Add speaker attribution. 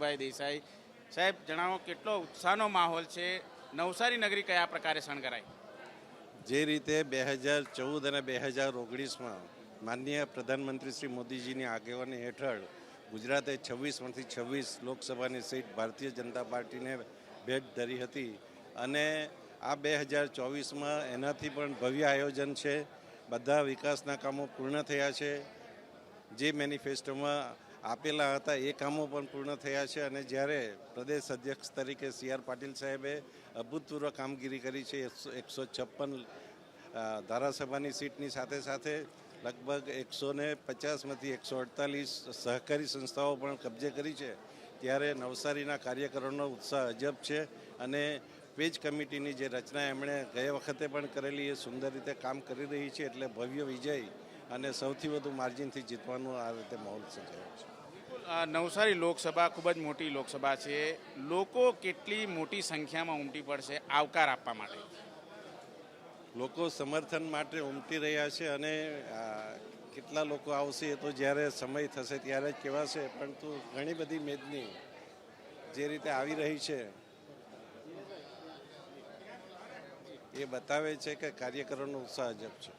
Speaker 1: ભાઈ દેસાઈ. સાહેબ, જણાવો, કેટલો ઉત્સાહનો માહોલ છે? નવસારી નગરી કયા પ્રકારે શણગારાય
Speaker 2: જે રીતે બે હજાર ચૌદ અને બે હજાર ઓગણીસમાં માનનીય પ્રધાનમંત્રી શ્રી મોદીજીની આગેવાની હેઠળ ગુજરાતે છવ્વીસમાંથી છવ્વીસ લોકસભાની સીટ ભારતીય જનતા પાર્ટીને ભેટ ધરી હતી અને આ બે હજાર ચોવીસમાં એનાથી પણ ભવ્ય આયોજન છે. બધા વિકાસના કામો પૂર્ણ થયા છે. જે મેનિફેસ્ટોમાં આપેલા હતા, એ કામો પણ પૂર્ણ થયા છે અને જ્યારે પ્રદેશ અધ્યક્ષ તરીકે સી આર પાટીલ સાહેબે અભૂતપૂર્વ કામગીરી કરી છે, એકસો છપ્પન ધારાસભાની સીટની સાથે સાથે લગભગ એકસો ને પચાસમાંથી એકસો અડતાલીસ સહકારી સંસ્થાઓ પણ કબજે કરી છે. ત્યારે નવસારીના કાર્યકરોનો ઉત્સાહ અજબ છે અને પેજ કમિટીની જે રચના એમણે ગયા વખતે પણ કરેલી એ સુંદર રીતે કામ કરી રહી છે, એટલે ભવ્ય વિજય અને સૌથી વધુ માર્જિનથી જીતવાનું આ રીતે માહોલ સર્જાયો છે.
Speaker 1: નવસારી લોકસભા ખૂબ જ મોટી લોકસભા છે. લોકો કેટલી મોટી સંખ્યામાં ઉમટી પડશે? આવકાર આપવા માટે.
Speaker 2: લોકો સમર્થન માટે ઉમટી રહ્યા છે અને કેટલા લોકો આવશે એ તો જ્યારે સમય થશે ત્યારે જ કહેવાશે, પરંતુ ઘણી બધી મેદની જે રીતે આવી રહી છે, એ બતાવે છે કે કાર્યકરોનો ઉત્સાહ અજબ છે.